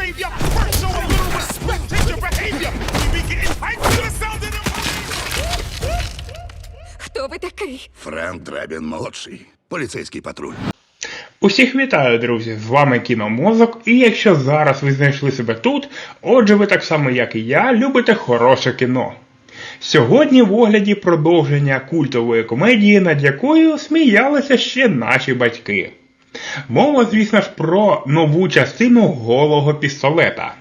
savior. First, show a little respect, change your behavior. We be getting hyped to the sound of them. Хто ви такий? Френк Дребін молодший. Поліцейський патруль. Усіх вітаю, друзі! З вами Кіномозок, і якщо зараз ви знайшли себе тут, отже ви так само, як і я, любите хороше кіно. Сьогодні в огляді продовження культової комедії, над якою сміялися ще наші батьки. Мова, звісно ж, про нову частину голого пістолета.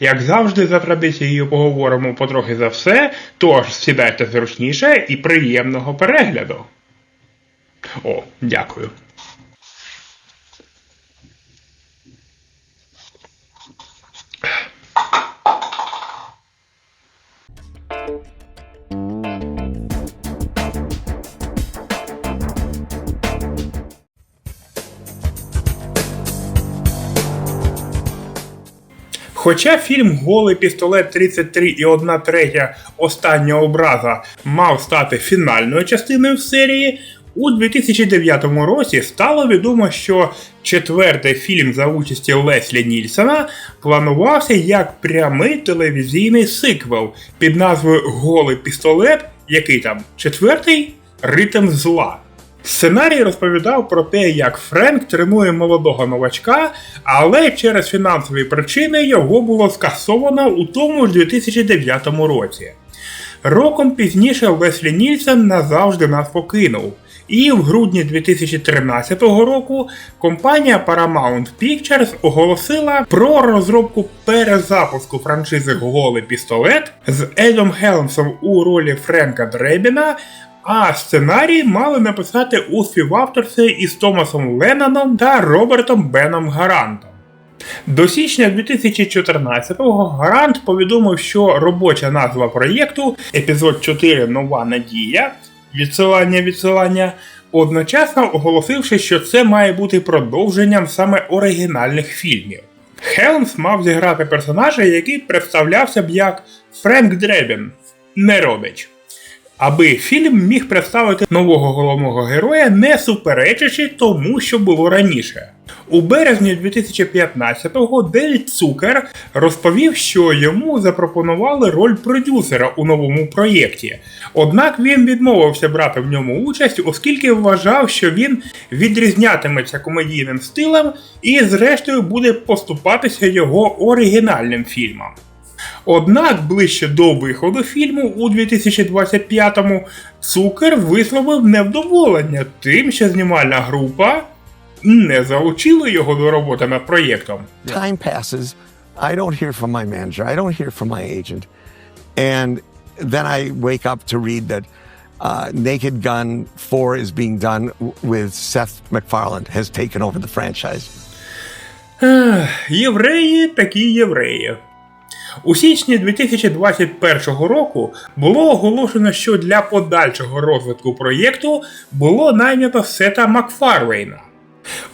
Як завжди, за традицією поговоримо потрохи за все, тож сідайте зручніше і приємного перегляду. О, дякую. Хоча фільм Голий пістолет 33 і 1 третя остання образа мав стати фінальною частиною серії, у 2009 році стало відомо, що четвертий фільм за участі Леслі Нільсона планувався як прямий телевізійний сиквел під назвою Голий пістолет, який там четвертий ритм зла. Сценарій розповідав про те, як Френк тренує молодого новачка, але через фінансові причини його було скасовано у тому ж 2009 році. Роком пізніше Леслі Нільсон назавжди нас покинув. І в грудні 2013 року компанія Paramount Pictures оголосила про розробку перезапуску франшизи Голий пістолет з Едом Хелмсом у ролі Френка Дребіна, а сценарій мали написати у співавторстві із Томасом Ленноном та Робертом Беном Гарантом. До січня 2014-го Гарант повідомив, що робоча назва проєкту епізод 4 Нова Надія відсилання відсилання, одночасно оголосивши, що це має бути продовженням саме оригінальних фільмів. Хелмс мав зіграти персонажа, який представлявся б як Френк Дребін, не родич. Аби фільм міг представити нового головного героя, не суперечачи тому, що було раніше. У березні 2015-го Девід Цукер розповів, що йому запропонували роль продюсера у новому проєкті. Однак він відмовився брати в ньому участь, оскільки вважав, що він відрізнятиметься комедійним стилем і, зрештою, буде поступатися його оригінальним фільмам. Однак ближче до виходу фільму у 2025-му Цукер висловив невдоволення тим, що знімальна група не залучила його до роботи над проєктом. time passes. I don't hear from my manager. I don't hear from my agent. And then I wake up to read that uh, Naked Gun 4 is being done with Seth MacFarlane, has taken over the franchise. Євреї такі євреї. У січні 2021 року було оголошено, що для подальшого розвитку проєкту було найнято Сета Макфарлейна.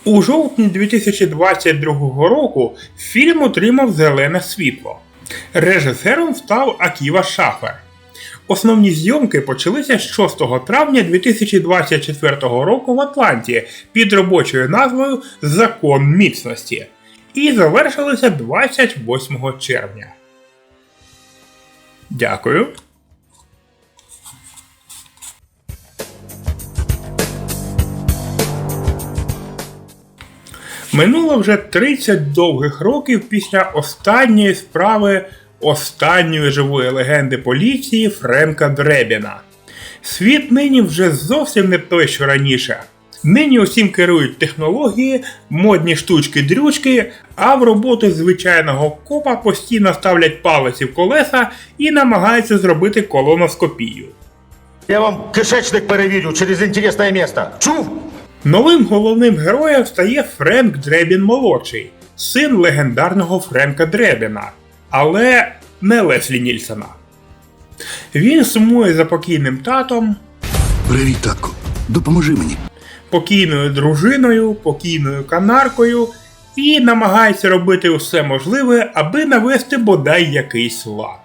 У жовтні 2022 року фільм отримав зелене світло. Режисером став Аківа Шафер. Основні зйомки почалися 6 травня 2024 року в Атланті під робочою назвою Закон міцності і завершилися 28 червня. Дякую. Минуло вже 30 довгих років після останньої справи останньої живої легенди поліції Френка Дребіна. Світ нині вже зовсім не той, що раніше. Нині усім керують технології, модні штучки-дрючки, а в роботу звичайного копа постійно ставлять палиці в колеса і намагаються зробити колоноскопію. Я вам кишечник перевірю через інтересне місце. Чув? Новим головним героєм стає Френк Дребін молодший, син легендарного Френка Дребіна, але не Леслі Нільсона. Він сумує за покійним татом, Привіт, татку. Допоможи мені. Покійною дружиною, покійною канаркою і намагається робити усе можливе, аби навести бодай якийсь лад.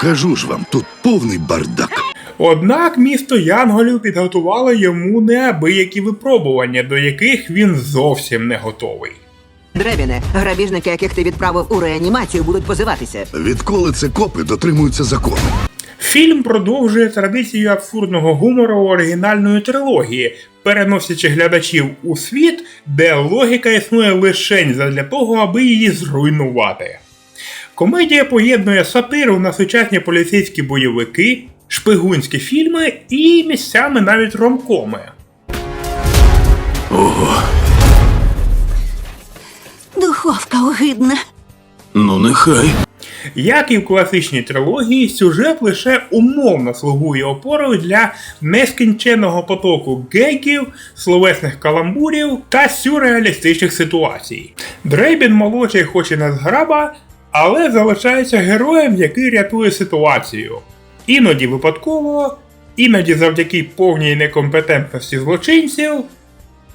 Кажу ж вам, тут повний бардак. Однак місто Янголів підготувало йому неабиякі випробування, до яких він зовсім не готовий. Дребіне, грабіжники, яких ти відправив у реанімацію, будуть позиватися. Відколи це копи дотримуються закону. Фільм продовжує традицію абсурдного гумору оригінальної трилогії, переносячи глядачів у світ, де логіка існує лише для того, аби її зруйнувати. Комедія поєднує сатиру на сучасні поліцейські бойовики, шпигунські фільми і місцями навіть ромкоми. Духовка огидна. Ну, нехай. Як і в класичній трилогії, сюжет лише умовно слугує опорою для нескінченного потоку гегів, словесних каламбурів та сюрреалістичних ситуацій. Дрейбін молодший хоч і не зграба, але залишається героєм, який рятує ситуацію. Іноді випадково, іноді завдяки повній некомпетентності злочинців.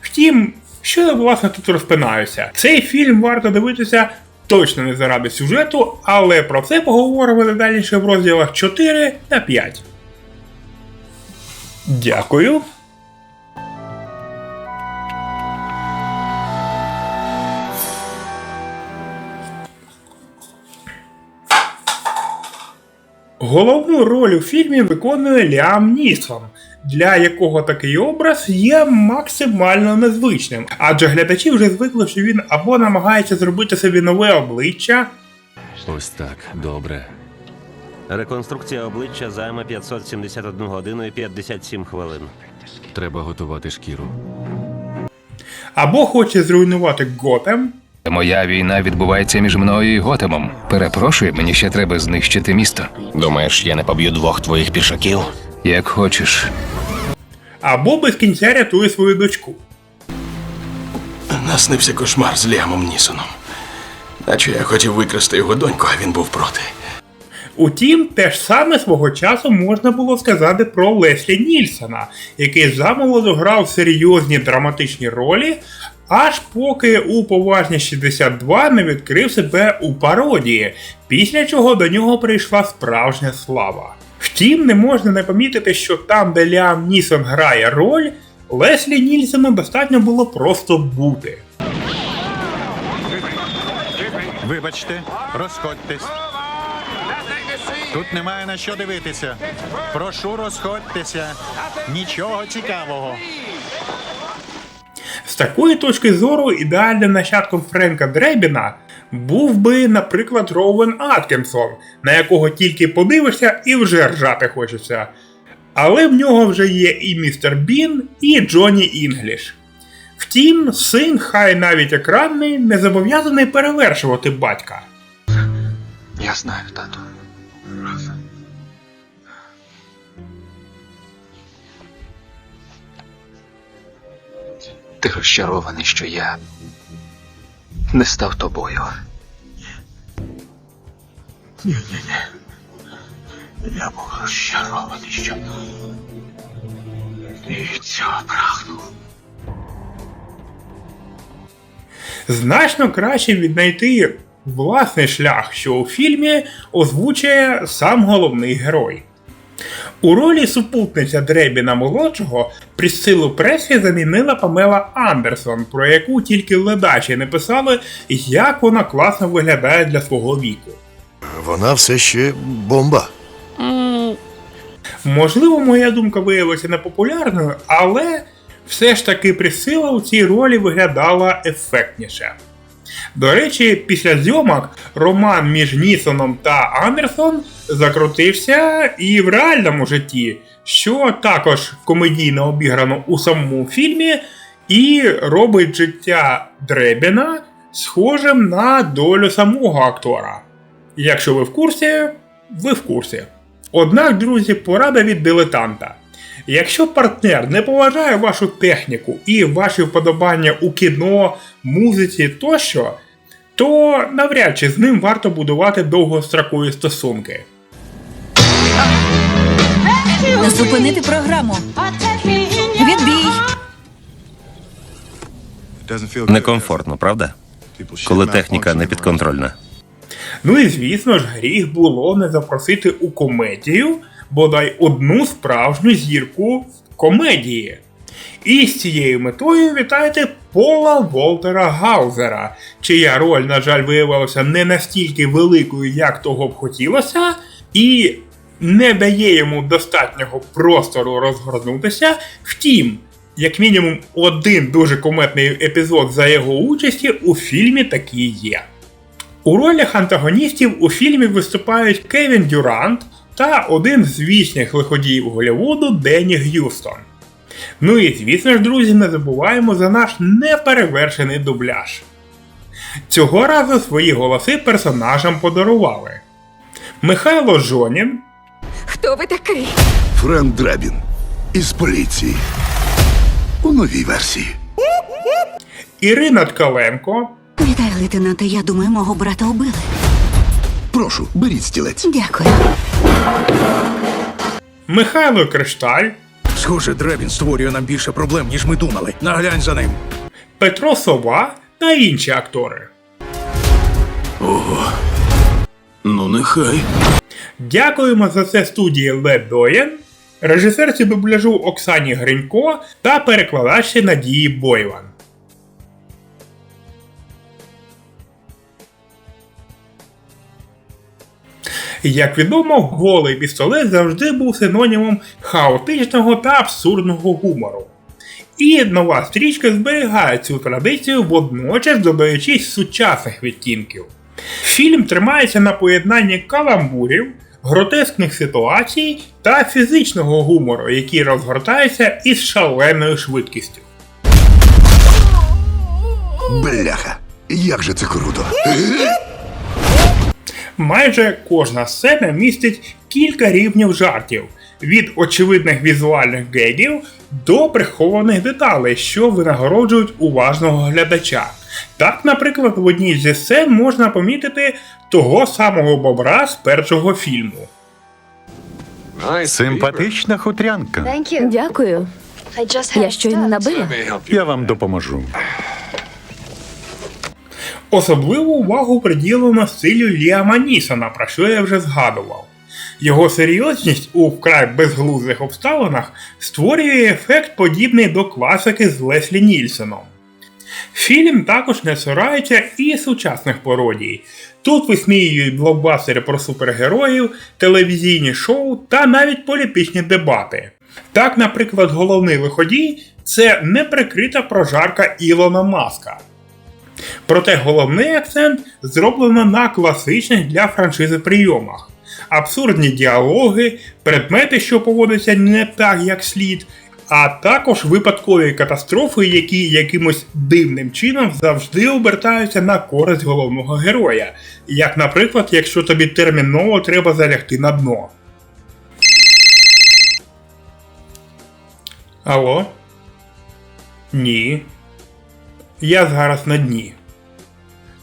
Втім, що я власне тут розпинаюся? Цей фільм варто дивитися точно не заради сюжету, але про це поговоримо детальніше в розділах 4 та 5. Дякую. Головну роль у фільмі виконує Ліам Нісон, для якого такий образ є максимально незвичним, адже глядачі вже звикли, що він або намагається зробити собі нове обличчя, Ось так, добре. Реконструкція обличчя займе 571 годину і 57 хвилин. Треба готувати шкіру. або хоче зруйнувати Готем, Моя війна відбувається між мною і Готемом. Перепрошую, мені ще треба знищити місто. Думаєш, я не поб'ю двох твоїх пішаків? Як хочеш. або без кінця рятує свою дочку. Наснився кошмар з Ліамом Нісоном. Наче я хотів викрасти його доньку, а він був проти. Утім, те ж саме свого часу можна було сказати про Леслі Нільсона, який замолоду грав серйозні драматичні ролі, аж поки у поважні 62 не відкрив себе у пародії, після чого до нього прийшла справжня слава. Втім, не можна не помітити, що там, де Ліам Нісон грає роль, Леслі Нільсону достатньо було просто бути. Вибачте, розходьтесь. Тут немає на що дивитися. Прошу розходьтеся. Нічого цікавого. З такої точки зору ідеальним нащадком Френка Дребіна був би, наприклад, Роуен Аткінсон, на якого тільки подивишся і вже ржати хочеться. Але в нього вже є і містер Бін, і Джонні Інгліш. Втім, син, хай навіть екранний, не зобов'язаний перевершувати батька. Я знаю, тату. Ти розчарований, що я не став тобою. Ні, ні, ні. Я був розчарований, що ти цього прагнув. Значно краще віднайти власний шлях, що у фільмі озвучує сам головний герой. У ролі супутниця Дребіна молодшого Присцилу Преслі замінила Памела Андерсон, про яку тільки ледачі не писали, як вона класно виглядає для свого віку. Вона все ще бомба. Можливо, моя думка виявилася непопулярною, але все ж таки Присила у цій ролі виглядала ефектніше. До речі, після зйомок роман між Нісоном та Андерсон закрутився і в реальному житті, що також комедійно обіграно у самому фільмі, і робить життя Дребіна схожим на долю самого актора. Якщо ви в курсі, ви в курсі. Однак, друзі, порада від дилетанта. Якщо партнер не поважає вашу техніку і ваші вподобання у кіно, музиці тощо, то навряд чи з ним варто будувати довгострокові стосунки. Зупинити програму. Відбій. Некомфортно, правда? Коли техніка не підконтрольна. Ну і звісно ж, гріх було не запросити у комедію бодай одну справжню зірку комедії. І з цією метою вітайте Пола Волтера Гаузера, чия роль, на жаль, виявилася не настільки великою, як того б хотілося, і не дає йому достатнього простору розгорнутися. Втім, як мінімум один дуже кометний епізод за його участі у фільмі таки є. У ролях антагоністів у фільмі виступають Кевін Дюрант та один з вічних лиходіїв Голлівуду Денні Г'юстон. Ну і звісно ж, друзі, не забуваємо за наш неперевершений дубляж. Цього разу свої голоси персонажам подарували Михайло Жонін, Хто ви такий? Френк Дребін із поліції. У новій версії. Ірина Ткаленко, Вітаю, лейтенанте. Я думаю, мого брата убили. Прошу, беріть стілець. Дякую. Михайло Кришталь, Схоже, Дребін створює нам більше проблем, ніж ми думали. Наглянь за ним. Петро Сова та інші актори. Ну, нехай. Дякуємо за це студії Лед Доєн, режисерці дубляжу Оксані Гринько та перекладачці Надії Бойван. Як відомо, голий пістолет завжди був синонімом хаотичного та абсурдного гумору. І нова стрічка зберігає цю традицію, водночас додаючись сучасних відтінків. Фільм тримається на поєднанні каламбурів, гротескних ситуацій та фізичного гумору, який розгортається із шаленою швидкістю. Бляха. Як же це круто. Майже кожна сцена містить кілька рівнів жартів, від очевидних візуальних гегів до прихованих деталей, що винагороджують уважного глядача. Так, наприклад, в одній зі сцен можна помітити того самого бобра з першого фільму. Симпатична хутрянка. Дякую. Я щойно набила. Я вам допоможу. Особливу увагу приділено стилю Ліама Нісона, про що я вже згадував. Його серйозність у вкрай безглуздих обставинах створює ефект подібний до класики з Леслі Нільсоном. Фільм також не цурається і сучасних пародій. Тут висміюють блокбастери про супергероїв, телевізійні шоу та навіть політичні дебати. Так, наприклад, головний виходій це неприкрита прожарка Ілона Маска. Проте головний акцент зроблено на класичних для франшизи прийомах. Абсурдні діалоги, предмети, що поводяться не так, як слід, а також випадкові катастрофи, які якимось дивним чином завжди обертаються на користь головного героя. Як, наприклад, якщо тобі терміново треба залягти на дно. Алло? Ні. Я зараз на дні.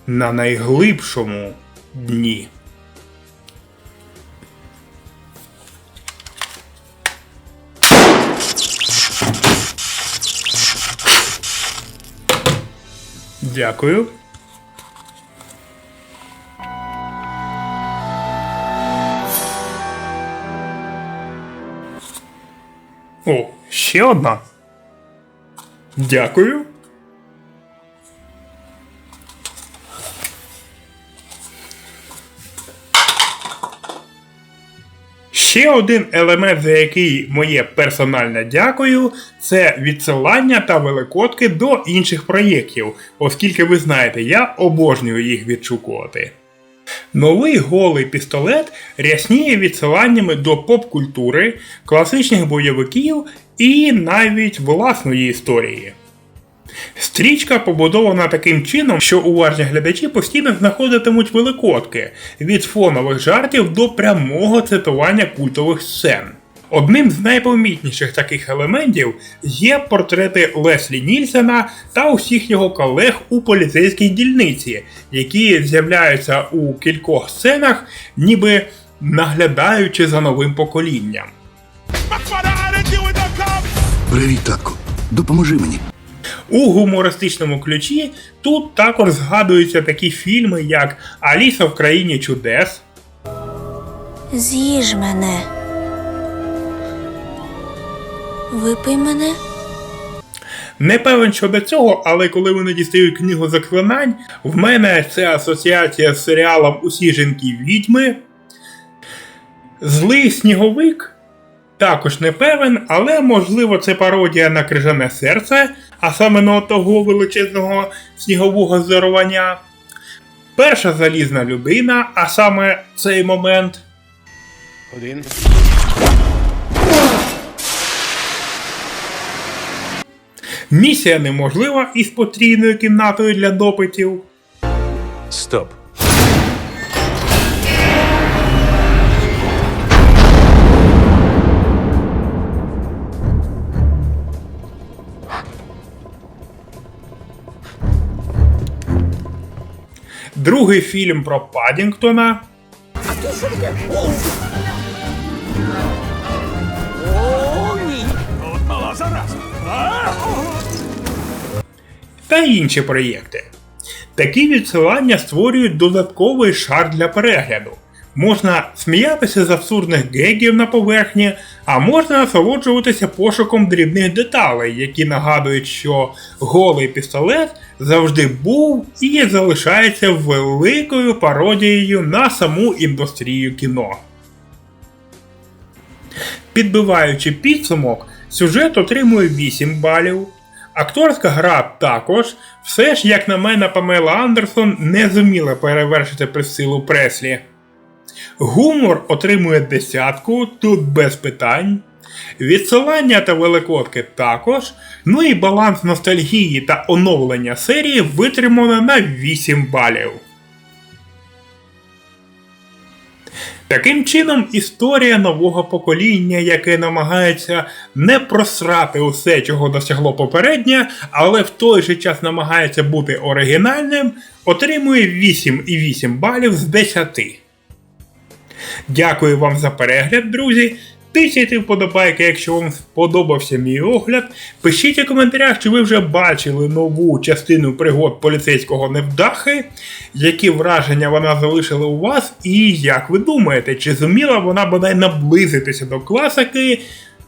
На найглибшому дні. Дякую. О, ще одна. Дякую. Ще один елемент, за який моє персональне дякую, це відсилання та великодки до інших проєктів, оскільки ви знаєте, я обожнюю їх відшукувати. Новий голий пістолет рясніє відсиланнями до поп-культури, класичних бойовиків і навіть власної історії. Стрічка побудована таким чином, що уважні глядачі постійно знаходитимуть великодки від фонових жартів до прямого цитування культових сцен. Одним з найпомітніших таких елементів є портрети Леслі Нільсена та усіх його колег у поліцейській дільниці, які з'являються у кількох сценах, ніби наглядаючи за новим поколінням. Привіт, татку. Допоможи мені. У гумористичному ключі тут також згадуються такі фільми, як Аліса в країні чудес, З'їж мене. Випий мене. Не певен щодо цього, але коли вони дістають книгу заклинань, в мене це асоціація з серіалом Усі жінки відьми. Злий сніговик також не певен, але можливо це пародія на крижане серце, а саме на того величезного снігового зорування. Перша залізна людина, а саме цей момент. Один. Місія неможлива із потрійною кімнатою для допитів. Стоп. Другий фільм про Падінгтона. Та інші проєкти. Такі відсилання створюють додатковий шар для перегляду. Можна сміятися з абсурдних гегів на поверхні, а можна насолоджуватися пошуком дрібних деталей, які нагадують, що голий пістолет завжди був і залишається великою пародією на саму індустрію кіно. Підбиваючи підсумок, сюжет отримує 8 балів. Акторська гра також, все ж, як на мене, Памела Андерсон не зуміла перевершити присилу Преслі. Гумор отримує десятку, тут без питань. Відсилання та великодки також. Ну і баланс ностальгії та оновлення серії витримано на 8 балів. Таким чином, історія нового покоління, яке намагається не просрати усе, чого досягло попереднє, але в той же час намагається бути оригінальним, отримує 8,8 балів з 10. Дякую вам за перегляд, друзі. Тисяйте вподобайки, якщо вам сподобався мій огляд. Пишіть у коментарях, чи ви вже бачили нову частину пригод поліцейського невдахи, які враження вона залишила у вас, і як ви думаєте, чи зуміла вона бодай наблизитися до класики,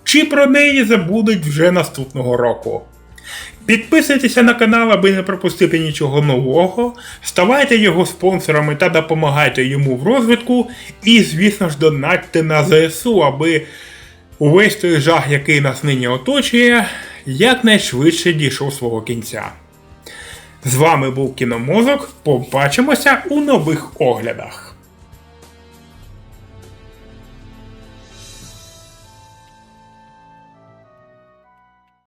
чи про неї забудуть вже наступного року. Підписуйтеся на канал, аби не пропустити нічого нового. Ставайте його спонсорами та допомагайте йому в розвитку. І, звісно ж, донатьте на ЗСУ, аби увесь той жах, який нас нині оточує, якнайшвидше дійшов свого кінця. З вами був Кіномозок. Побачимося у нових оглядах.